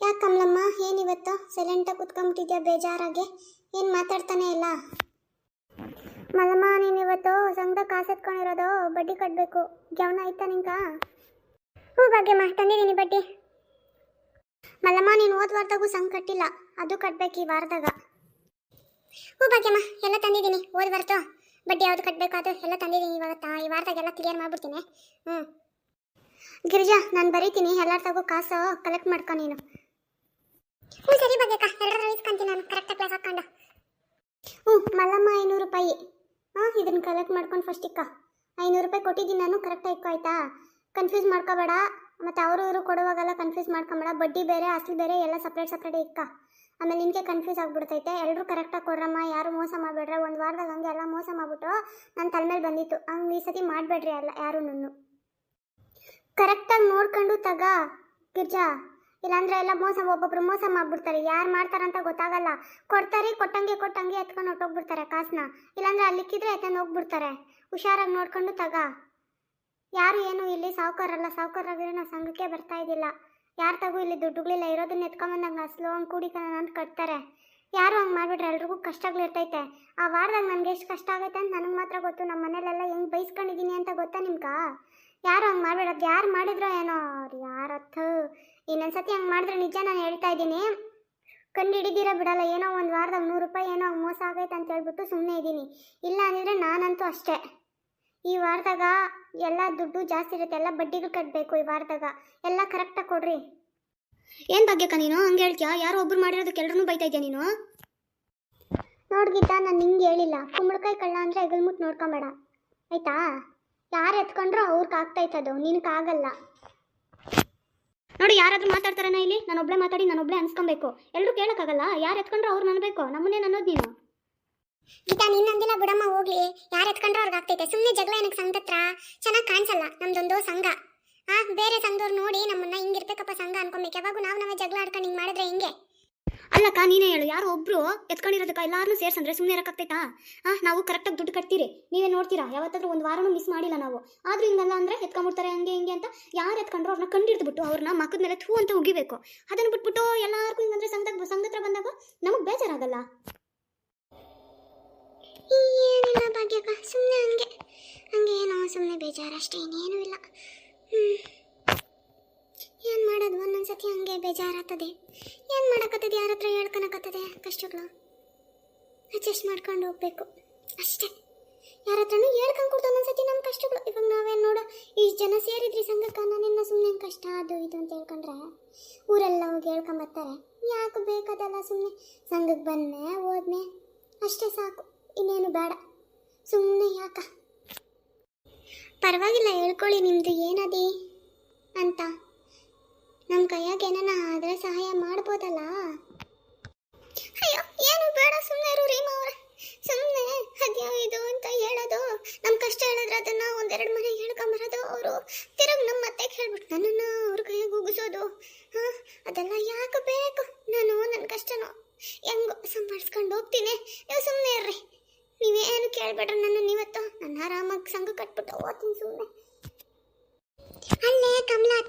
ಯಾಕೆ ಕಮಲಮ್ಮ ಏನಿವತ್ತು ಸೈಲೆಂಟಾಗಿ ಕುತ್ಕೊಂಬಿಟ್ಟಿದ್ಯಾ ಬೇಜಾರಾಗೆ? ಏನು ಮಾತಾಡ್ತಾನೆ ಇಲ್ಲ? ಮಲ್ಲಮ್ಮ ನೀನಿವತ್ತು ಸಂಘದ ಕಾಸು ಎತ್ಕೊಂಡಿರೋದು ಬಡ್ಡಿ ಕಟ್ಟಬೇಕು ಜವನ ಆಯ್ತಾ ನಿಂಕ ಹ್ಞೂ ಭಾಗ್ಯಮ್ಮ, ತಂದಿದ್ದೀನಿ ಬಡ್ಡಿ. ಮಲ್ಲಮ್ಮ, ನೀನು ಹೋದ ವಾರದಾಗೂ ಸಂಘ ಕಟ್ಟಿಲ್ಲ. ಅದು ಕಟ್ಬೇಕು ಈ ವಾರದಾಗ. ಹ್ಞೂ ಭಾಗ್ಯಮ್ಮ, ಎಲ್ಲ ತಂದಿದ್ದೀನಿ. ಹೋದ ವಾರದ್ದು ಬಡ್ಡಿ ಯಾವ್ದು ಕಟ್ಟಬೇಕು ಅದು ಎಲ್ಲ ತಂದಿದ್ದೀನಿ ಇವಾಗ ಈ ವಾರದಾಗೆಲ್ಲ ಕ್ಲಿಯರ್ ಮಾಡ್ಬಿಡ್ತೀನಿ. ಹ್ಞೂ ಗಿರಿಜಾ, ನಾನು ಬರೀತೀನಿ. ಎಲ್ಲರ ತಗೋ ಕಾಸು ಕಲೆಕ್ಟ್ ಮಾಡ್ಕೊ ನೀನು. ಹ್ಞೂ ಸರಿ ಭಾಗ್ಯಕ್ಕ. ಎಲ್ಲರ ಇಸ್ಕೊಂತೀನಿ ನಾನು. ಕರೆಕ್ಟಾಗಿ ಕ್ಲಾಸ್ ಹಾಕ್ಕೊಂಡು. ಹ್ಞೂ ಮಲ್ಲಮ್ಮ ಐನೂರು ರೂಪಾಯಿ. ಹಾಂ ಇದನ್ನು ಕಲೆಕ್ಟ್ ಮಾಡ್ಕೊಂಡು ಫಸ್ಟ್ ಇಕ್ಕ. ಐನೂರು ರೂಪಾಯಿ ಕೊಟ್ಟಿದ್ದೀನಿ ನಾನು ಕರೆಕ್ಟಾಗಿ ಇಕ್ಕೋ, ಆಯ್ತಾ? ಕನ್ಫ್ಯೂಸ್ ಮಾಡ್ಕೋಬೇಡ. ಮತ್ತು ಅವರು ಇವರು ಕೊಡುವಾಗೆಲ್ಲ ಕನ್ಫ್ಯೂಸ್ ಮಾಡ್ಕೊಂಬೇಡ. ಬಡ್ಡಿ ಬೇರೆ ಅಸಲು ಬೇರೆ, ಎಲ್ಲ ಸಪ್ರೇಟ್ ಸಪ್ರೇಟ್ ಇಕ್ಕ. ಆಮೇಲೆ ನಿಮಗೆ ಕನ್ಫ್ಯೂಸ್ ಆಗ್ಬಿಡ್ತೈತೆ. ಎಲ್ಲರೂ ಕರೆಕ್ಟಾಗಿ ಕೊಡ್ರಮ್ಮ, ಯಾರು ಮೋಸ ಮಾಡಬೇಡ್ರೆ. ಒಂದು ವಾರದಾಗ ಹಂಗೆ ಎಲ್ಲ ಮೋಸ ಮಾಡಿಬಿಟ್ಟು ನನ್ನ ತಲೆ ಮೇಲೆ ಬಂದಿತ್ತು. ಹಂಗೆ ಈ ಸತಿ ಮಾಡಬೇಡ್ರಿ ಅಲ್ಲ ಯಾರೂ ಕರೆಕ್ಟಾಗಿ ನೋಡ್ಕೊಂಡು ತಗ, ಗಿರ್ಜಾ. ಇಲ್ಲಾಂದ್ರೆ ಎಲ್ಲ ಮೋಸ, ಒಬ್ಬೊಬ್ರು ಮೋಸ ಮಾಡ್ಬಿಡ್ತಾರೆ. ಯಾರು ಮಾಡ್ತಾರಂತ ಗೊತ್ತಾಗಲ್ಲ. ಕೊಡ್ತಾರೆ, ಕೊಟ್ಟಂಗೆ ಕೊಟ್ಟಂಗೆ ಎತ್ಕೊಂಡು ಹೊಟ್ಟೋಗ್ಬಿಡ್ತಾರೆ ಕಾಸನ್ನ ಇಲ್ಲಾಂದ್ರೆ ಅಲ್ಲಿಕ್ಕಿದ್ರೆ ಎತ್ಕೊಂಡು ಹೋಗ್ಬಿಡ್ತಾರೆ. ಹುಷಾರಾಗಿ ನೋಡ್ಕೊಂಡು ತಗ. ಯಾರು ಏನು ಇಲ್ಲಿ ಸಾವುಕಾರಲ್ಲ. ಸಾವುಕಾರಾಗಿದ್ರೆ ನಾವು ಸಂಘಕ್ಕೆ ಬರ್ತಾ ಇದ್ದಿಲ್ಲ. ಯಾರು ತಗೋ ಇಲ್ಲಿ ದುಡ್ಡುಗಳಿಲ್ಲ. ಇರೋದನ್ನ ಎತ್ಕೊಂಬಂದಂಗೆ ಸ್ಲೋ ಹಂಗೆ ಕೂಡಿಕನ ಅಂತ ಕಟ್ತಾರೆ. ಯಾರು ಹಂಗೆ ಮಾಡಿಬಿಟ್ರೆ ಎಲ್ರಿಗೂ ಕಷ್ಟಗಳಿರ್ತೈತೆ ಆ ವಾರದಾಗ ನನಗೆ ಎಷ್ಟು ಕಷ್ಟ ಆಗೈತೆ ಅಂತ ನನಗೆ ಮಾತ್ರ ಗೊತ್ತು. ನಮ್ಮ ಮನೇಲೆಲ್ಲ ಹೆಂಗೆ ಬೈಸ್ಕೊಂಡಿದ್ದೀನಿ ಅಂತ ಗೊತ್ತಾ ನಿಮ್ಗೆ? ಯಾರು ಹಂಗೆ ಮಾಡಬೇಡದು ಯಾರು ಮಾಡಿದ್ರೋ ಏನೋ ಅವ್ರು ಯಾರತ್ತು. ಇನ್ನೊಂದ್ಸತಿ ಹಂಗೆ ಮಾಡಿದ್ರೆ ನಿಜ ನಾನು ಹೇಳ್ತಾ ಇದ್ದೀನಿ. ಕಂಡು ಹಿಡಿದಿರ ಬಿಡಲ್ಲ ಏನೋ ಒಂದು ವಾರದಾಗ ನೂರು ರೂಪಾಯಿ ಏನೋ ಮೋಸ ಆಗೈತೆ ಅಂತ ಹೇಳ್ಬಿಟ್ಟು ಸುಮ್ಮನೆ ಇದ್ದೀನಿ. ಇಲ್ಲ ಅಂದ್ರೆ ನಾನಂತೂ ಅಷ್ಟೇ. ಈ ವಾರದಾಗ ಎಲ್ಲ ದುಡ್ಡು ಜಾಸ್ತಿ ಇರುತ್ತೆ ಎಲ್ಲ ಬಡ್ಡಿಗಳು ಕಟ್ಟಬೇಕು ಈ ವಾರದಾಗ. ಎಲ್ಲ ಕರೆಕ್ಟಾಗಿ ಕೊಡ್ರಿ. ಏನು ಭಾಗ್ಯಕ್ಕ ನೀನು? ಹಂಗೆ ಹೇಳ್ತೀಯಾ? ಯಾರೋ ಒಬ್ರು ಮಾಡಿರೋದಕ್ಕೆ ಎಲ್ಲರೂ ಬೈತಾ ಇದೆಯಾ ನೀನು? ನೋಡ್ಗಿದ್ದ ನಾನು ನಿಂಗೆ ಹೇಳಿಲ್ಲ. ಕುಂಬಳಕಾಯಿ ಕಳ್ಳ ಅಂದರೆ ಹೆಗಲ್ಮುಟ್ಟು ನೋಡ್ಕೊಂಬೇಡ. ಆಯ್ತಾ? ಯಾರು ಎತ್ಕೊಂಡ್ರೋ ಅವ್ರಿಗೆ ನಿನಗೆ ನಿನಗಾಗಲ್ಲ ನೋಡಿ, ಯಾರಾದ್ರೂ ಮಾತಾಡ್ತಾರೆ ಇಲ್ಲಿ? ನಾನು ಒಬ್ಳೆ ಮಾತಾಡಿ ನಾನು ಒಬ್ಳೆ ಅನ್ಸ್ಕೊಬೇಕು. ಎಲ್ಲರೂ ಕೇಳಕ್ಕಾಗಲ್ಲ? ಯಾರು ಎತ್ಕೊಂಡ್ರು ಅವ್ರು ನನ್ಬೇಕು? ನಮ್ಮನ್ನೇ ಅನ್ನೋದು ನೀನು. ಗೀತಾ, ನೀನ್ ನಂದಿಲ್ಲ ಬಿಡಮ್ಮ, ಹೋಗ್ಲಿ. ಯಾರು ಎತ್ಕೊಂಡ್ರೆ ಅವ್ರಿಗೆ ಆಗ್ತೈತೆ. ಸುಮ್ಮನೆ ಜಗಳ ಏನಕ್ಕೆ ಸಂಘದ ಹತ್ರ? ಚೆನ್ನಾಗಿ ಕಾಣಿಸಲ್ಲ ನಮ್ದೊಂದು ಸಂಘ. ಆ, ಬೇರೆ ಸಂಘದವ್ರು ನೋಡಿ ನಮ್ಮನ್ನ ಹಿಂಗಿರ್ಬೇಕಪ್ಪ ಸಂಘ ಅನ್ಕೊಬೇಕು. ಯಾವಾಗ ನಾವು ನಾವೇ ಜಗಳ ಆಡ್ಕೊಂಡು ಹಿಂಗೆ ಮಾಡಿದ್ರೆ ಹಿಂಗೆ? ಅಲ್ಲಕ್ಕ, ನೀನೇ ಹೇಳು. ಯಾರೋ ಒಬ್ರು ಎತ್ಕೊಂಡಿರೋದಕ್ಕ ಎಲ್ಲಾರನ್ನೂ ಸೇರ್ಸಂದ್ರೆ ಸುಮ್ಮನೆ ಇರಕ್ಕಾಗ್ತೈತಾ? ಆ, ನಾವು ಕರೆಕ್ಟಾಗಿ ದುಡ್ಡು ಕಟ್ತೀರಿ. ನೀವೇ ನೋಡ್ತೀರಾ? ಯಾವತ್ತಾದ್ರೂ ಒಂದು ವಾರನೂ ಮಿಸ್ ಮಾಡಿಲ್ಲ ನಾವು. ಆದ್ರೂ ಹಿಂಗಲ್ಲ ಅಂದ್ರೆ ಎತ್ಕೊಂಡ್ಬಿಡ್ತಾರೆ, ಹಂಗೆ ಹಿಂಗೆ ಅಂತ ಯಾರು ಎತ್ಕೊಂಡ್ರು ಅವ್ರನ್ನ ಕಂಡಿಡ್ದ್ಬಿಟ್ಟು ಅವ್ರನ್ನ ಮಕ್ಕದ ಮೇಲೆ ಥೂ ಅಂತ ಉಗಿಬೇಕು. ಅದನ್ನ ಬಿಟ್ಬಿಟ್ಟು ಎಲ್ಲಾರ್ಗೂ ಹಿಂಗಂದ್ರೆ ಸಂಘದ ಹತ್ರ ಬಂದಾಗ ನಮಗೆ ಬೇಜಾರಾಗಲ್ಲ? ಏನಿಲ್ಲ ಸುಮ್ಮನೆ ಹಂಗೆ ಹಂಗೆ. ಏನೋ ಸುಮ್ಮನೆ ಬೇಜಾರು ಅಷ್ಟೇ, ಇನ್ನೇನು ಇಲ್ಲ. ಏನು ಮಾಡೋದು ಒಂದೊಂದ್ಸತಿ ಹಂಗೆ ಬೇಜಾರಾಗ್ತದೆ. ಏನು ಮಾಡೋಕ್ಕತ್ತದೆ ಯಾರ ಹತ್ರ ಹೇಳ್ಕೊಳಕತ್ತದೆ ಕಷ್ಟಗಳು? ಅಡ್ಜಸ್ಟ್ ಮಾಡ್ಕೊಂಡು ಹೋಗ್ಬೇಕು. ಅಷ್ಟೇ. ಯಾರ ಹತ್ರನೂ ಹೇಳ್ಕೊಂಡು ಕೊಡ್ತು ಒಂದೊಂದ್ಸತಿ ನಮ್ಮ ಕಷ್ಟಗಳು. ಇವಾಗ ನಾವೇನು ನೋಡು ಇಷ್ಟು ಜನ ಸೇರಿದ್ರಿ ಸಂಘಕ್ಕೆ ನಿನ್ನ ಸುಮ್ಮನೆ ಕಷ್ಟ, ಅದು ಇದು ಅಂತ ಹೇಳ್ಕೊಂಡ್ರೆ, ಊರೆಲ್ಲ ಹೋಗಿ ಹೇಳ್ಕೊಂಬರ್ತಾರೆ ಯಾಕೆ ಬೇಕಾದಲ್ಲ ಸುಮ್ಮನೆ ಸಂಘಕ್ಕೆ ಬಂದೆ ಹೋದ್ನೆ, ಅಷ್ಟೇ ಸಾಕು. ಇನ್ನೇನು ಬೇಡ. ಸುಮ್ಮನೆ ಯಾಕ? ಪರವಾಗಿಲ್ಲ, ಹೇಳ್ಕೊಳ್ಳಿ ನಿಮ್ಮದು ಏನದಿ ಅಂತ. ನಮ್ಮ ಕೈಯಾಗ ಏನಾನ ಆದರೆ ಸಹಾಯ ಮಾಡ್ಬೋದಲ್ಲ? ಅಯ್ಯೋ, ಏನು ಬೇಡ ಸುಮ್ಮನೆ ಇರು ರೀಮಾ ಅವ್ರೆ. ಸುಮ್ಮನೆ ಅದ್ಯೋ ಇದು ಅಂತ ಹೇಳೋದು. ನಮ್ಮ ಕಷ್ಟ ಹೇಳಿದ್ರೆ ಅದನ್ನ ಒಂದೆರಡು ಮನೆಗೆ ಹೇಳ್ಕೊಂಬರೋದು ಅವರು. ತಿರುಗಿ ನಮ್ಮ ಮತ್ತೆ ಹೇಳ್ಬಿಟ್ಟು ನನ್ನನ್ನು ಅವ್ರ ಕೈಯಾಗ ಉಗಿಸೋದು. ಹಾಂ, ಅದೆಲ್ಲ ಯಾಕೆ ಬೇಕು? ನಾನು ನನ್ನ ಕಷ್ಟನೋ ಹೆಂಗೋ ಸಂಭಾಳಿಸ್ಕೊಂಡು ಹೋಗ್ತೀನಿ. ನೀವು ಸುಮ್ಮನೆ ಇರ್ರಿ. ನೀವೇನು ಕೇಳಬೇಡ್ರಿ ನನ್ನನ್ನು ಇವತ್ತು ನನ್ನ ಆರಾಮಾಗಿ ಸಂಘ ಕಟ್ಬಿಟ್ಟು ಹೋಗ್ತೀನಿ ಸುಮ್ಮನೆ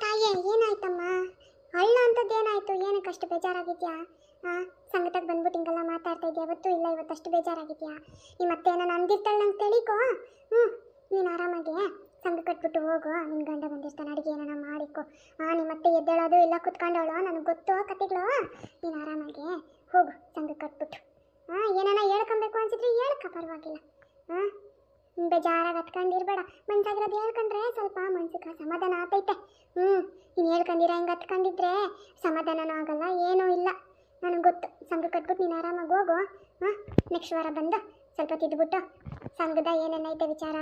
ತಾಯಿ ಏನಾಯ್ತಮ್ಮ? ಅಳ್ಳ ಏನಾಯ್ತು? ಏನಕ್ಕೆ ಅಷ್ಟು ಬೇಜಾರಾಗಿದ್ಯಾ? ಹಾಂ ಸಂಗತಕ್ಕೆ ಬಂದ್ಬಿಟ್ಟು ಹಿಂಗೆಲ್ಲ ಮಾತಾಡ್ತಾ ಇದೆಯಾ ಇವತ್ತು ಇಲ್ಲ ಇವತ್ತಷ್ಟು ಬೇಜಾರಾಗಿದ್ಯಾ? ನಿಮ್ಮ ಮತ್ತೆ ಏನೋ ಅಂದಿರ್ತಾಳೆ ನಂಗೆ ತಿಳಿಕೋ. ಹ್ಞೂ ನೀನು ಆರಾಮಾಗಿ ಸಂಘ ಕಟ್ಬಿಟ್ಟು ಹೋಗು. ನಿನ್ನ ಗಂಡ ಬಂದಿರ್ತಾನೆ, ಅಡುಗೆ ಏನಾನ ಮಾಡಿಕೊ. ಹಾಂ ನಿಮ್ಮ ಮತ್ತೆ ಎದ್ದೇಳೋದು ಇಲ್ಲ ಕುತ್ಕೊಂಡವಳು, ನನಗೆ ಗೊತ್ತು ಕತೆಗಳು. ನೀನು ಆರಾಮಾಗಿ ಹೋಗು, ಸಂಘ ಕಟ್ಬಿಟ್ಟು. ಹಾಂ ಏನಾನ ಹೇಳ್ಕೊಬೇಕು ಅನ್ಸಿದ್ರೆ ಹೇಳ್ಕ, ಪರವಾಗಿಲ್ಲ. ಹಾಂ ಬೇಜಾರಾಗಿ ಹತ್ಕೊಂಡಿರ್ಬೇಡ. ಮನ್ಸಾಗಿರೋದು ಹೇಳ್ಕೊಂಡ್ರೆ ಸ್ವಲ್ಪ ಮನ್ಸಿಗೆ ಸಮಾಧಾನ ಆಗ್ತೈತೆ. ಹ್ಞೂ ನೀನು ಹೇಳ್ಕೊಂಡಿರ ಹಿಂಗೆ ಹತ್ಕೊಂಡಿದ್ರೆ ಸಮಾಧಾನನೂ ಆಗಲ್ಲ, ಏನೂ ಇಲ್ಲ. ನನಗೆ ಗೊತ್ತು. ಸಂಘ ಕಟ್ಬಿಟ್ಟು ನೀನು ಆರಾಮಾಗಿ ಹೋಗು. ಹಾಂ ನೆಕ್ಸ್ಟ್ ವಾರ ಬಂದು ಸ್ವಲ್ಪ ತಿದ್ದುಬಿಟ್ಟು ಸಂಘದ ಏನೇನೈತೆ ವಿಚಾರ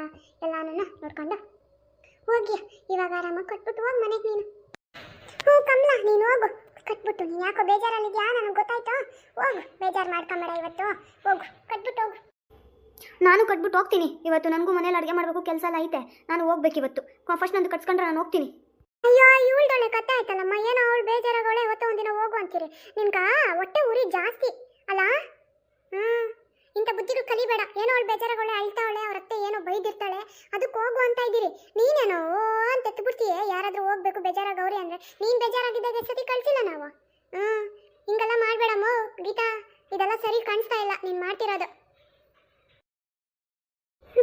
ಎಲ್ಲನೂ ನೋಡ್ಕೊಂಡು ಹೋಗಿ. ಇವಾಗ ಆರಾಮಾಗಿ ಕಟ್ಬಿಟ್ಟು ಹೋಗಿ ಮನೆಗೆ ನೀನು. ಹ್ಞೂ ಕಮಲ, ನೀನು ಹೋಗು. ಕಟ್ಬಿಟ್ಟು, ನೀನು ಯಾಕೋ ಬೇಜಾರಲ್ಲಿದ್ಯಾ? ನನಗೆ ಗೊತ್ತಾಯ್ತು. ಹೋಗು, ಬೇಜಾರು ಮಾಡ್ಕೊಂಬೇಡ ಇವತ್ತು. ಹೋಗು, ಕಟ್ಬಿಟ್ಟು ಹೋಗು. ನಾನು ಕಟ್ಬಿಟ್ಟು ಹೋಗ್ತೀನಿ. ಇವತ್ತು ನನಗೂ ಮನೇಲಿ ಅಡುಗೆ ಮಾಡಬೇಕು ಕೆಲಸ ಎಲ್ಲ ಐತೆ. ನಾನು ಹೋಗ್ಬೇಕು ಇವತ್ತು. ಫಸ್ಟ್ ನಂದು ಕಟ್ಸ್ಕೊಂಡ್ರೆ ನಾನು ಹೋಗ್ತೀನಿ. ಅಯ್ಯೋ ಇವಳ್ದೊಳ್ಳೆ ಕತೆ ಆಯ್ತಲ್ಲಮ್ಮ. ಏನೋ ಅವಳು ಬೇಜಾರಾಗೋಳೆ ಇವತ್ತು ಒಂದಿನ ಹೋಗು ಅಂತೀರಿ. ನಿನ್ಗ ಹೊಟ್ಟೆ ಉರಿ ಜಾಸ್ತಿ. ಅಲ್ಲ? ಹ್ಞೂ ಇಂಥ ಬುದ್ಧಿಗಳು ಕಲಿಬೇಡ. ಏನೋ ಅವಳು ಬೇಜಾರಾಗೋಳೆ, ಅಳ್ತಾವಳೆ, ಅವ್ರ ಅತ್ತೆ ಏನೋ ಬೈದಿರ್ತಾಳೆ. ಅದಕ್ಕೆ ಹೋಗು ಅಂತ ಇದ್ದೀರಿ. ನೀನೇನೋ ಓ ಅಂತ ಎತ್ಬಿಡ್ತೀಯ? ಯಾರಾದರೂ ಹೋಗ್ಬೇಕು ಬೇಜಾರಾಗವ್ರಿ ಅಂದರೆ. ನೀನು ಬೇಜಾರಾಗಿದ್ದಾಗ ಸತಿ ಕಳ್ಸಿಲ್ಲ ನಾವು. ಹ್ಞೂ ಹಿಂಗೆಲ್ಲ ಮಾಡಬೇಡಮ್ಮ, ಗೀತಾ. ಇದೆಲ್ಲ ಸರಿ ಕಾಣಿಸ್ತಾ ಇಲ್ಲ. ನೀನು ಮಾಡ್ತಿರೋದು.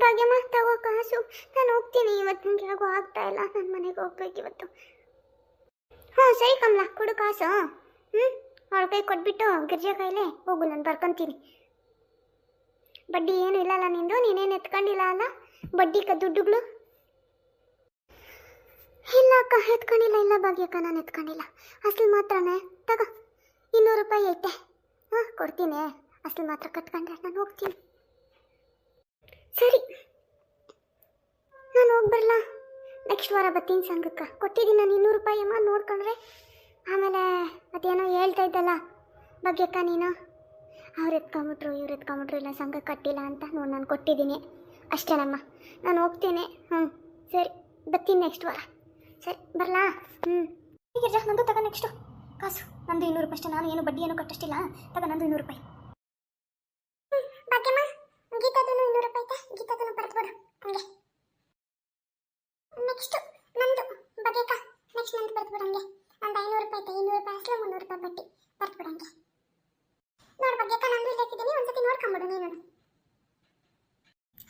ಭಾಗ್ಯಮ್ಮ ತಗೋ ಕಾಸು. ನಾನು ಹೋಗ್ತೀನಿ. ಇವತ್ತು ನನಗೆ ಆಗ್ತಾ ಇಲ್ಲ. ನನ್ನ ಮನೆಗೆ ಹೋಗ್ಬೇಕು ಇವತ್ತು. ಹ್ಞೂ, ಸರಿ ಕಮಲ, ಕೊಡು ಕಾಸು. ಹ್ಞೂ ಅವಳ ಕೈ ಕೊಟ್ಬಿಟ್ಟು ಗಿರ್ಜೆ ಕೈಲೇ ಹೋಗು, ನಾನು ಬರ್ಕೊಂತೀನಿ. ಬಡ್ಡಿ ಏನು ಇಲ್ಲಲ್ಲ ನಿಂದು, ನೀನೇನು ಎತ್ಕೊಂಡಿಲ್ಲ ಅಲ್ಲ? ಬಡ್ಡಿ ಕ, ದುಡ್ಡುಗಳು? ಇಲ್ಲ ಅಕ್ಕ, ಎತ್ಕೊಂಡಿಲ್ಲ. ಇಲ್ಲ ಭಾಗ್ಯಕ್ಕ, ನಾನು ಎತ್ಕೊಂಡಿಲ್ಲ. ಅಸಲು ಮಾತ್ರನೇ, ತಗೋ. ಇನ್ನೂರು ರೂಪಾಯಿ ಐತೆ. ಹಾಂ ಕೊಡ್ತೀನಿ. ಅಸಲು ಮಾತ್ರ ಕಟ್ಕೊಂಡ್ರೆ ನಾನು ಹೋಗ್ತೀನಿ. ಸರಿ. ನಾನು ಹೋಗ್ಬರಲ್ಲ ನೆಕ್ಸ್ಟ್ ವಾರ ಬರ್ತೀನಿ ಸಂಘಕ್ಕೆ. ಕೊಟ್ಟಿದ್ದೀನಿ ನಾನು ಇನ್ನೂರು ರೂಪಾಯಿ ಅಮ್ಮ ನೋಡ್ಕೊಂಡ್ರೆ. ಆಮೇಲೆ ಅದೇನೋ ಹೇಳ್ತಾ ಇದ್ದಲ್ಲ. ಬಗ್ಗೆಕ್ಕ ನೀನು? ಅವ್ರು ಎತ್ಕೊಂಬಿಟ್ರು, ಇವ್ರು ಎತ್ಕೊಂಬಿಟ್ರು, ಇಲ್ಲ ಸಂಘ ಕಟ್ಟಿಲ್ಲ ಅಂತ ನೋಡಿ ನಾನು ಕೊಟ್ಟಿದ್ದೀನಿ ಅಷ್ಟೇನಮ್ಮ ನಾನು ಹೋಗ್ತೀನಿ. ಹ್ಞೂ ಸರಿ. ಬರ್ತೀನಿ ನೆಕ್ಸ್ಟ್ ವಾರ. ಸರಿ, ಬರಲಾ? ಹ್ಞೂ ಈಗ ನಂದು ತಗೋ ನೆಕ್ಸ್ಟು ಕಾಸು. ನಂದು ಇನ್ನೂರು ರೂಪಾಯಿ ಅಷ್ಟೇ. ನಾನು ಏನು ಬಡ್ಡಿ ಏನು ಕಟ್ಟಷ್ಟಿಲ್ಲ. ತಗೋ, ನಂದು ಇನ್ನೂರು ರೂಪಾಯಿ. ಗೀತಾದನು ಇನ್ನೂರು ರೂಪಾಯಿ ಐತೆ. ಗೀತಾದನು ಬರೆದ್ಬಿಡು ಹಂಗೆ. ನೆಕ್ಸ್ಟ್ ನಂದು ಬಗೆಕ ನೆಕ್ಸ್ಟ್ ನಂದು ಬರೆದ್ಬಿಡು ಹಂಗೆ. ಒಂದು ಐನೂರು ರೂಪಾಯಿ ಐತೆ. ಇನ್ನೂರು ರೂಪಾಯಿ ಅಸಲು ಮುನ್ನೂರು ರೂಪಾಯಿ ಬಡ್ಡಿ. ಬರೆದ್ಬಿಡು ಹಂಗೆ. ನೋಡು ಬಗೆಕ ನಂದು ಇಲ್ಲಿ ಹಾಕಿದ್ದೀನಿ ಒಂದ್ಸತಿ ನೋಡ್ಕೊಂಬಿಡು ನೀನು.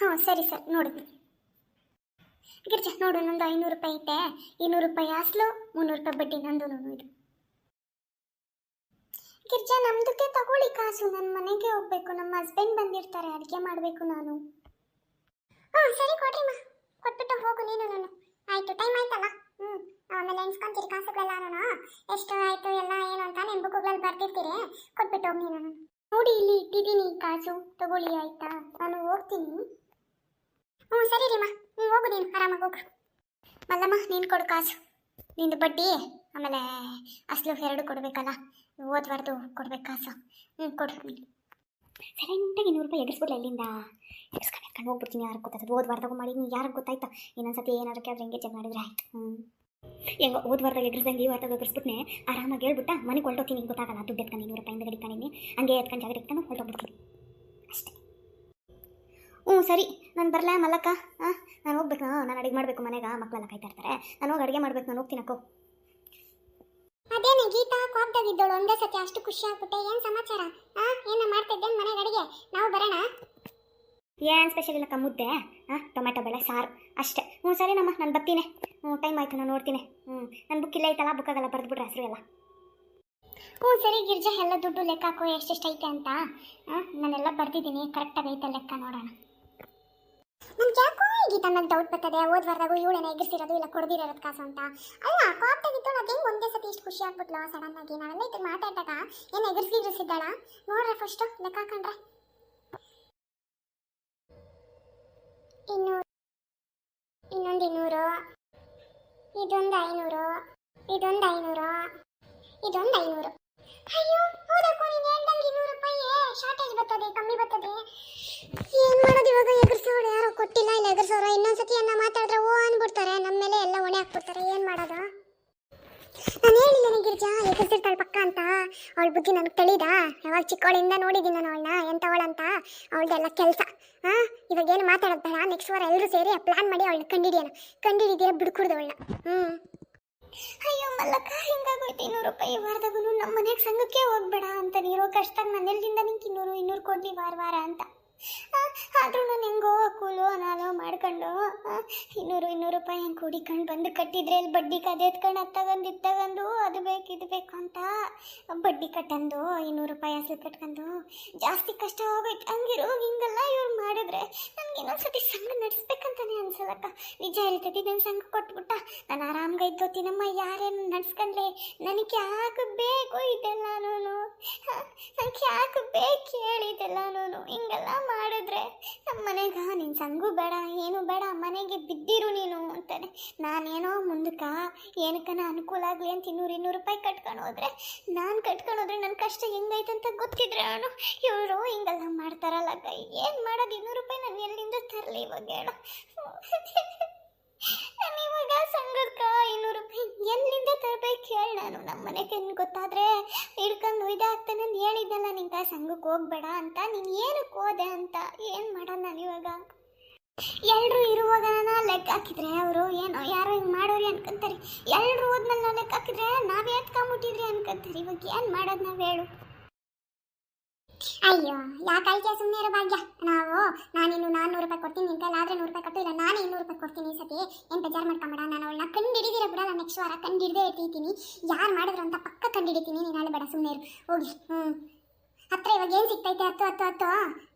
ಹಾಂ ಸರಿ ಸರ್, ನೋಡಿದ್ನಿ. ಗಿರ್ಜಾ, ನೋಡು, ನಂದು ಐನೂರು ರೂಪಾಯಿ ಐತೆ. ಇನ್ನೂರು ರೂಪಾಯಿ ಅಸಲು, ಮುನ್ನೂರು ರೂಪಾಯಿ ಬಡ್ಡಿ, ನಂದು ನೋಡು ಇದು. ಗಿರ್ಜಾ ನಮ್ದಕ್ಕೆ ತಗೊಳ್ಳಿ ಕಾಸು. ನನ್ನ ಮನೆಗೆ ಹೋಗ್ಬೇಕು. ನಮ್ಮ ಹಸ್ಬೆಂಡ್ ಬಂದಿರ್ತಾರೆ. ಅಡುಗೆ ಮಾಡಬೇಕು ನಾನು. ಹ್ಞೂ ಸರಿ ಕೊಡ್ರಿ ಮಾ. ಕೊಟ್ಬಿಟ್ಟು ಹೋಗು ನೀನು ನಾನು. ಆಯಿತು ಟೈಮ್ ಆಯ್ತಲ್ಲ? ಹ್ಞೂ ಆಮೇಲೆ ಎಣ್ಸ್ಕೊಂತೀರಿ ಕಾಸುಗಳೆಲ್ಲ ನಾನು. ಎಷ್ಟು ಆಯಿತು, ಎಲ್ಲ ಏನು ಅಂತ ನಿಮ್ಮ ಬುಕ್ಗಳಲ್ಲಿ ಬರ್ತಿರ್ತೀರಿ ಕೊಟ್ಬಿಟ್ಟು ಹೋಗಿ ನೀನು ನೋಡಿ, ಇಲ್ಲಿ ಇಟ್ಟಿದ್ದೀನಿ ಕಾಸು. ತಗೊಳ್ಳಿ, ಆಯಿತಾ? ನಾನು ಹೋಗ್ತೀನಿ. ಹ್ಞೂ ಸರಿ ರೀ ಮಾ. ಹ್ಞೂ ಹೋಗು ನೀನು. ಆರಾಮಾಗಿ ಹೋಗು. ಮಲ್ಲಮ್ಮ, ನೀನು ಕೊಡು ಕಾಸು. ನಿಂದು ಬಡ್ಡಿ. ಆಮೇಲೆ ಅಸಲು ಎರಡು ಕೊಡಬೇಕಲ್ಲ. ಓದ್ಬಾರ್ದು, ಕೊಡ್ಬೇಕು ಕಾಸು. ಹ್ಞೂ ಕೊಡ್ರಿ. ಸೈಲೆಂಟಾಗಿ ನೂರು ರೂಪಾಯಿ ಎದುರಿಸ್ಬಿಡ್ಲ ಇಲ್ಲಿಂದ? ಎಗರ್ಸ್ಕೊಂಡು ಎತ್ಕೊಂಡು ಹೋಗ್ಬಿಡ್ತೀನಿ ಯಾರು ಗೊತ್ತಾಯ್ತದೆ ಓದ್ಬಾರ್ದಾಗ ಮಾಡಿ ನೀವು ಯಾರಿಗೆ ಗೊತ್ತಾಯ್ತಾ? ಇನ್ನೊಂದ್ಸತಿ ಏನಾದ್ರು ಕೇಳಿದ್ರೆ ಹೆಂಗೆ ಚೆಕ್ ಮಾಡಿದ್ರೆ ಆಯ್ತು. ಹ್ಞೂ ಹೆಂಗೋ ಓದ್ಬಾರ್ದಾಗ ಎಗರ್ಸ್ದಂಗೆ ಈ ವಾರ್ತಾಗ ಎದುರಿಸ್ಬಿಟ್ನೆ ಆರಾಮಾಗಿ ಹೇಳ್ಬಿಟ್ಟ, ಮನೆಗೆ ಹೊರಟೋಗ್ತೀನಿ, ನಿಂಗೆ ಗೊತ್ತಾಗಲ್ಲ. ದುಡ್ಡು ಎತ್ಕೊಂಡು ನೂರು ರೂಪಾಯಿಂದ ಗಡಿತಾನೆ ಹಂಗೆ ಎತ್ಕೊಂಡು ಜಾಗ ಎತ್ಕೊಂಡು ಹೊರಟೋಗ್ಬಿಡ್ತೀನಿ. ಹ್ಞೂ, ಸರಿ. ನಾನು ಬರಲಾ ಮಲ್ಲಕ್ಕ? ಹಾಂ ನಾನು ಹೋಗ್ಬೇಕು. ನಾನು ಅಡುಗೆ ಮಾಡಬೇಕು ಮನೆಗೆ. ಮಕ್ಕಳೆಲ್ಲ ಕಾಯ್ತಾ ಇರ್ತಾರೆ ನಾನು ಹೋಗಿ ಅಡುಗೆ ಮಾಡ್ಬೇಕು. ನಾನು ಹೋಗ್ತೀನಿ, ಅಕ್ಕೋ. ಅದೇನೆ ಗೀತಾ ಕೋಪದಾಗಿದ್ದಳು ಒಂದೇ ಸತಿ ಅಷ್ಟು ಖುಷಿ ಆಗ್ಬಿಟ್ಟೆ. ಏನು ಸಮಾಚಾರ? ಆ, ಏನ ಮಾಡ್ತಿದ್ದೆ ಮನೆಗೆ ಅಡಿಗೆ ನಾವು ಬರೋಣ? ಏನು ಸ್ಪೆಷಲ್ ಇಲ್ಲ ಮುದ್ದೆ? ಹಾಂ ಟೊಮೆಟೊ ಬೆಳೆ, ಸಾರು. ಅಷ್ಟೇ. ಹ್ಞೂ ಸರಿನಮ್ಮ, ನಾನು ಬರ್ತೀನಿ. ಹ್ಞೂ ಟೈಮ್ ಆಯಿತು, ನಾನು ನೋಡ್ತೀನಿ. ಹ್ಞೂ ನನ್ನ ಬುಕ್ ಇಲ್ಲ ಐತಲ್ಲ ಬುಕ್ಕಾಗೆಲ್ಲ ಬರೆದ್ಬಿಟ್ರೆ ಹೆಸರು ಎಲ್ಲ. ಹ್ಞೂ ಸರಿ ಗಿರ್ಜಾ, ಎಲ್ಲ ದುಡ್ಡು ಲೆಕ್ಕ ಹಾಕೋ ಎಷ್ಟೆಷ್ಟು ಐತೆ ಅಂತ. ಹಾಂ ನಾನೆಲ್ಲ ಬರ್ತಿದ್ದೀನಿ ಕರೆಕ್ಟಾಗಿ ಐತೆ ಲೆಕ್ಕ ನೋಡೋಣ. ನಮ್ಗೆ ಯಾಕೋ ಗೀತಾ ಮೇಲೆ ಡೌಟ್ ಬರ್ತದೆ? ಓದ್ಬಾರ್ದಾಗು ಇವಳೇನ ಎಗರ್ಸಿರೋದು ಇಲ್ಲ ಕೊಡ್ದಿರೋದು ಕಾಸು ಅಂತ. ಅಲ್ಲ ಕಾಪ್ತಾಗಿತ್ತು ಅದು ಹೆಂಗೆ ಒಂದೇ ಸತಿ ಇಷ್ಟು ಖುಷಿ ಆಗ್ಬಿಟ್ಲ ಸಡನ್ ಆಗಿ ನಾವೆಲ್ಲ ಇದು ಮಾತಾಡ್ದಾಗ ಏನು ಎಗರ್ಸಿ ಇರಿಸಿದ್ದಾಳ ನೋಡ್ರೆ ಫಸ್ಟ್ ಲೆಕ್ಕ ಹಾಕೊಂಡ್ರೆ. ಇನ್ನೂರು ಇನ್ನೊಂದು ಇನ್ನೂರು. ಇದೊಂದು ಐನೂರು. ಇದೊಂದು ಐನೂರು. ಇದೊಂದು ಐನೂರು. ಅಯ್ಯೋ ಹೌದಪ್ಪ ನೀನು ಹೇಳ್ದಂಗೆ ಇನ್ನೂರು ರೂಪಾಯಿ? ಶಾರ್ಟೇಜ್ ಬರ್ತದೆ, ಕಮ್ಮಿ ಬರ್ತದೆ. ಏನ್ ಮಾಡೋದು ಇವಾಗ ಎಗರ್ಸೋರು ಯಾರು ಕೊಟ್ಟಿಲ್ಲ ಇಲ್ಲ ಎಗರ್ಸೋರು ಇನ್ನೊಂದ್ಸತಿ ಅನ್ನ ಮಾತಾಡಿದ್ರೆ ಓ ಅನ್ಬಿಡ್ತಾರೆ ನಮ್ಮ ಮೇಲೆ ಎಲ್ಲ ಹೊಣೆ ಹಾಕ್ಬಿಡ್ತಾರೆ ಏನ್ ಮಾಡೋದು ನಾನು ಹೇಳಿಲ್ಲ ಗಿರ್ಜಾ ಎಗರ್ಸಿರ್ತಾಳೆ ಪಕ್ಕ ಅಂತ ಅವಳ ಬುದ್ಧಿ ನನಗೆ ತಿಳಿದ? ಯಾವಾಗ ಚಿಕ್ಕವಳಿಂದ ನೋಡಿದ್ದೀನಿ ನಾನು ಅವಳನ್ನ ಎಂಥವಳಂತ ಅವಳದೆಲ್ಲ ಕೆಲಸ. ಹಾಂ ಇವಾಗ ಏನು ಮಾತಾಡೋದು ಬೇಡ. ನೆಕ್ಸ್ಟ್ ವಾರ ಎಲ್ಲರೂ ಸೇರಿ ಪ್ಲಾನ್ ಮಾಡಿ ಅವಳನ್ನ ಕಂಡಿಡಿಯೋಣ. ಕಂಡಿಡಿದೀರ ಬಿಡ್ಕೊಡ್ದು ಅವಳನ್ನ. ಹ್ಞೂ ಅಯ್ಯೋ ಮಲ್ಲಕ್ಕ ಹಿಂಗಾಗೋಯ್ತು ಇನ್ನೂರು ರೂಪಾಯಿ ವಾರದಾಗೂ ನಮ್ಮ ಮನೆಗೆ ಸಂಘಕ್ಕೆ ಹೋಗ್ಬೇಡ ಅಂತ ನೀರೋ. ಕಷ್ಟ ನಾನು ನಿಂಗೆ ಇನ್ನೂರು ಇನ್ನೂರು ಕೊಡ್ಲಿ ವಾರ ವಾರ ಅಂತ. ಆದರೂ ಹೆಂಗೋ ಕೂಲು ನಾನು ಮಾಡ್ಕೊಂಡು ಇನ್ನೂರು ಇನ್ನೂರು ರೂಪಾಯಿ ಹೆಂಗೆ ಕುಡಿಕೊಂಡು ಬಂದು ಕಟ್ಟಿದ್ರೆ ಅಲ್ಲಿ ಬಡ್ಡಿ ಕದೆ ಎತ್ಕೊಂಡು ಅದು ಅದು ಬೇಕು, ಇದು ಬೇಕು ಅಂತ ಬಡ್ಡಿ ಕಟ್ಟಂದು, ಇನ್ನೂರು ರೂಪಾಯಿ ಅಸಲು ಕಟ್ಕೊಂಡು ಜಾಸ್ತಿ ಕಷ್ಟ ಹೋಗೈತೆ ಹಂಗಿರೋ ಹಿಂಗಲ್ಲ ಇವ್ರು ಇನ್ನೊಂದ್ಸತಿ ಸಂಘ ನಡೆಸ್ಬೇಕಂತಾನೆ ಅನ್ಸಲ್ಲಕ್ಕ ನಿಜ ಹೇಳ್ತೈತಿ ನನ್ನ ಸಂಘ ಕೊಟ್ಬಿಟ್ಟ. ನಾನು ಆರಾಮ್ಗೆ ಇದ್ದೋತೀನಮ್ಮ ಯಾರೇನು ನಡ್ಸ್ಕೊಂಡ್ಲೆ ನನಗೆ ಯಾಕೆ ಬೇಕು ಇದೆಲ್ಲ ನಾನು ನನಗೆ ಯಾಕೆ ಬೇಕು ಹೇಳಿದೆಲ್ಲನೂ ಹಿಂಗೆಲ್ಲ ಮಾಡಿದ್ರೆ ನಮ್ಮ ಮನೆಗೆ ನಿನ್ನ ಸಂಘು ಬೇಡ, ಏನು ಬೇಡ, ಮನೆಗೆ ಬಿದ್ದಿರು ನೀನು ಅಂತಾನೆ. ನಾನೇನೋ ಮುಂದಕ್ಕೆ ಏನಕ್ಕನ ಅನುಕೂಲ ಆಗಲಿ ಅಂತ ಇನ್ನೂರು ಇನ್ನೂರು ರೂಪಾಯಿ ಕಟ್ಕೊಂಡು ಹೋದ್ರೆ, ನಾನು ಕಟ್ಕೊಂಡು ಹೋದ್ರೆ ನನ್ನ ಕಷ್ಟ ಹೆಂಗೈತೆ ಗೊತ್ತಿದ್ರೆ ಅವನು, ಇವರು ಹಿಂಗೆಲ್ಲ ಮಾಡ್ತಾರಲ್ಲ, ಏನು ಮಾಡೋದು, ಇನ್ನೂರು ರೂಪಾಯಿ ನಾನು ಎಲ್ಲಿಂದ ತರಲಿ ಇವಾಗ ನಾನು ಇವಾಗ ಸಂಘಕ್ಕೆ ಐನೂರು ರೂಪಾಯಿ ಎಲ್ಲಿಂದ ತರಬೇಕು ಹೇಳಿ ನಾನು. ನಮ್ಮ ಮನೆಗೆ ಗೊತ್ತಾದ್ರೆ ಹಿಡ್ಕೊಂಡು ಇದಾಗ್ತಾನೆ ಅಂತ ಹೇಳಿದ್ದಲ್ಲ ನಿಂಗೆ ಸಂಘಕ್ಕೆ ಹೋಗ್ಬೇಡ ಅಂತ. ನೀನು ಏನಕ್ಕೆ ಹೋದೆ ಅಂತ ಏನು ಮಾಡೋಣ ನಾನು ಇವಾಗ? ಎಲ್ಲರೂ ಇರುವಾಗ ನಾನು ಲೆಕ್ಕ ಹಾಕಿದ್ರೆ ಅವರು ಏನೋ ಯಾರೋ ಹಿಂಗೆ ಮಾಡೋರಿ ಅನ್ಕೊಂತಾರೆ. ಎಲ್ಲರೂ ಹೋದ್ಮೇಲೆ ನಾವು ಲೆಕ್ಕ ಹಾಕಿದ್ರೆ ನಾವೇ ಎತ್ಕೊಂಬಿಟ್ಟಿದ್ರಿ ಅನ್ಕೊಂತಾರೆ. ಇವಾಗ ಏನು ಮಾಡೋದು ನಾವು ಹೇಳು. ಅಯ್ಯೋ, ಯಾಕೆ ಐಕೆ ಸುಮ್ಮನೆ ಇರೋ ಭಾಗ್ಯ? ನಾವು, ನಾನಿನ್ನು ನಾನ್ನೂರು ರೂಪಾಯಿ ಕೊಡ್ತೀನಿ ನಿನ್ನ ಕೈಲಿ ಆದ್ರೆ ನೂರು ರೂಪಾಯಿ ಕೊಟ್ಟು, ಇಲ್ಲ ನಾನು ಇನ್ನೂರು ರೂಪಾಯಿ ಕೊಡ್ತೀನಿ ಈ ಸತಿ. ಏನು ಬೇಜಾರು ಮಾಡ್ಕೊಂಬೇಡ ನಾನು ಅವಳನ್ನ ಕಂಡು ಹಿಡಿದಿರ ಬಿಡಲ್ಲ ನೆಕ್ಸ್ಟ್ ವಾರ ಕಂಡು ಹಿಡಿದೇ ಇರ್ತೀನಿ ಯಾರು ಮಾಡಿದ್ರು ಅಂತ ಪಕ್ಕ ಕಂಡು ಹಿಡಿತೀನಿ ನೀನು ನಾಳೆ ಬೇಡ ಸುಮ್ಮನೆ ಇರು. ಹೋಗಿ ಹ್ಞೂ ಹತ್ರ ಇವಾಗ ಏನು ಸಿಗ್ತೈತೆ? ಹತ್ತು ಹತ್ತು ಹತ್ತು?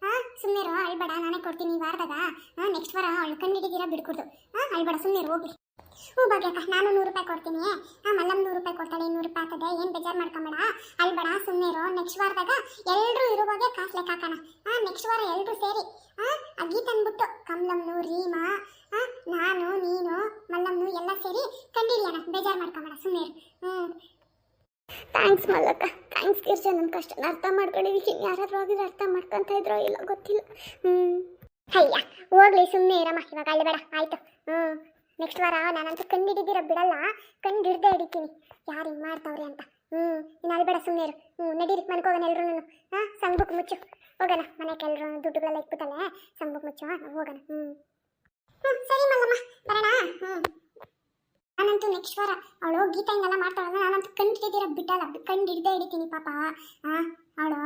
ಹಾಂ ಸುಮ್ಮನೆ ಇರು, ಅಳ್ಬೇಡ, ನಾನೇ ಕೊಡ್ತೀನಿ ಈ ವಾರದಾಗ. ಹಾಂ, ನೆಕ್ಸ್ಟ್ ವಾರ ಅವಳು ಕಂಡು ಹಿಡಿದಿರ ಬಿಡ್ಕೊಡ್ದು. ಹಾಂ, ಅಳ್ಬೇಡ ಸುಮ್ಮನೆ ಹೋಗಿ. ಹ್ಞೂ ಭಾಗ್ಯಕ್ಕ ನಾನು ನೂರು ರೂಪಾಯಿ ಕೊಡ್ತೀನಿ. ಹಾಂ ಮಲ್ಲಮ್ಮ ನೂರು ರೂಪಾಯಿ ಕೊಡ್ತಾಳೆ ಇನ್ನೂರು ರೂಪಾಯಿ ಆಗ್ತದೆ ಏನು ಬೇಜಾರು ಮಾಡ್ಕೊಂಬೇಡ. ಅಳ್ಬೇಡ ಸುಮ್ಮನೆ ಇರೋ. ನೆಕ್ಸ್ಟ್ ವಾರದಾಗ ಎಲ್ಲರೂ ಇರುವಾಗೆ ಕಾಸು ಲೆಕ್ಕ ಹಾಕೋಣ. ಹಾಂ ನೆಕ್ಸ್ಟ್ ವಾರ ಎಲ್ಲರೂ ಸೇರಿ ಹಾಂ ಅಗಿ ತಂದ್ಬಿಟ್ಟು ಕಮಲಮ್ನು ರೀಮಾ ಹಾಂ ನಾನು ನೀನು ಮಲ್ಲಮ್ಮನು ಎಲ್ಲ ಸೇರಿ ಕಂಡಿಡಿಯೋಣ ಬೇಜಾರು ಮಾಡ್ಕೊಂಬೇಡ ಸುಮ್ಮನೆ ಇರು. ಹ್ಞೂ ಥ್ಯಾಂಕ್ಸ್ ಮಲ್ಲಕ್ಕ ಥ್ಯಾಂಕ್ಸ್ ಗಿರ್ಜ ನನ್ನ ಕಷ್ಟ ಅರ್ಥ ಮಾಡ್ಕೊಂಡಿದ್ದೀನಿ ಯಾರಾದ್ರೂ ಆಗಿದ್ರೆ ಅರ್ಥ ಮಾಡ್ಕೊತಾ ಇದ್ರೋ ಇಲ್ಲ ಗೊತ್ತಿಲ್ಲ. ಹ್ಞೂ ಅಯ್ಯ ಹೋಗ್ಲಿ ಸುಮ್ಮನೆ ಇರಮ್ಮ ಇವಾಗ ಅಲ್ಲಿ ಬೇಡ ಆಯಿತು. ಹ್ಞೂ ನೆಕ್ಸ್ಟ್ ವಾರ ನಾನಂತೂ ಕಂಡಿಡಿದಿರೋ ಬಿಡಲ್ಲ ಕಂಡು ಹಿಡ್ದೇ ಹಿಡಿತೀನಿ ಯಾರು ಹಿಂಗೆ ಮಾಡ್ತಾವ್ರೆ ಅಂತ. ಹ್ಞೂ ನೀನು ಬೇಡ ಸುಮ್ಮನೆ ಇರು. ಹ್ಞೂ ನಡೀರಿ ಮನ್ಕೋಗೋಣ ಎಲ್ರು ಹಾಂ ಸಂಘಕ್ಕೆ ಮುಚ್ಚು. ಹೋಗೋಣ, ಮನೆಗೆ ಎಲ್ಲರೂ ದುಡ್ಡುಗಳೆಲ್ಲ ಇಟ್ಬಿಟ್ಟಲ್ಲ ಸಂಘಕ್ಕೆ ಮುಚ್ಚು ಹೋಗೋಣ. ಹ್ಞೂ ಹ್ಞೂ ಸರಿ ಮಲ್ಲಮ್ಮ, ಬರೋಣ. ಹ್ಞೂ ನಾನಂತೂ ನೆಕ್ಸ್ಟ್ ವಾರ ಅವಳು ಗೀತ ಹಿಂಗೆಲ್ಲ ಮಾಡ್ತಾಳಲ್ಲ, ನಾನಂತೂ ಕಂಡು ಹಿಡಿದಿರೋ ಬಿಡಲ್ಲ. ಕಂಡು ಹಿಡ್ದೇ ಹಿಡಿತೀನಿ ಪಾಪ. ಹಾಂ, ಅವಳು.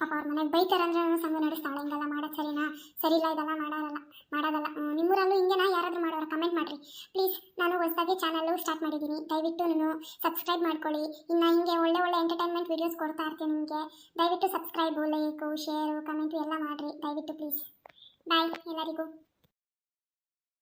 ಪಾಪ ಅವ್ರ ಮನೆಗೆ ಬೈತಾರೆ ಅಂದ್ರೆ ನಾನು ಸಂಘ ನಡೆಸ್ತಾಳೆ, ಹಿಂಗೆಲ್ಲ ಮಾಡೋದು ಸರಿನಾ? ಸರಿ ಇಲ್ಲ, ಇದೆಲ್ಲ ಮಾಡೋದಲ್ಲ. ಮಾಡೋದಲ್ಲ ನಿಮ್ಮೂರಲ್ಲೂ ಹಿಂಗೆನಾ? ಯಾರಾದರೂ ಮಾಡೋರು ಕಮೆಂಟ್ ಮಾಡಿರಿ. ಪ್ಲೀಸ್ ನಾನು ಹೊಸದಾಗಿ ಚಾನಲ್ಲು ಸ್ಟಾರ್ಟ್ ಮಾಡಿದ್ದೀನಿ. ದಯವಿಟ್ಟು ನಾನು ಸಬ್ಸ್ಕ್ರೈಬ್ ಮಾಡ್ಕೊಳ್ಳಿ. ಇನ್ನು ಹಿಂಗೆ ಒಳ್ಳೆ ಒಳ್ಳೆ ಎಂಟರ್ಟೈನ್ಮೆಂಟ್ ವೀಡಿಯೋಸ್ ಕೊಡ್ತಾ ಇರ್ತೀನಿ ನಿಮಗೆ. ದಯವಿಟ್ಟು ಸಬ್ಸ್ಕ್ರೈಬು ಲೈಕು ಶೇರು ಕಮೆಂಟು ಎಲ್ಲ ಮಾಡಿರಿ. ದಯವಿಟ್ಟು ಪ್ಲೀಸ್ ಬಾಯ್ ಎಲ್ಲರಿಗೂ.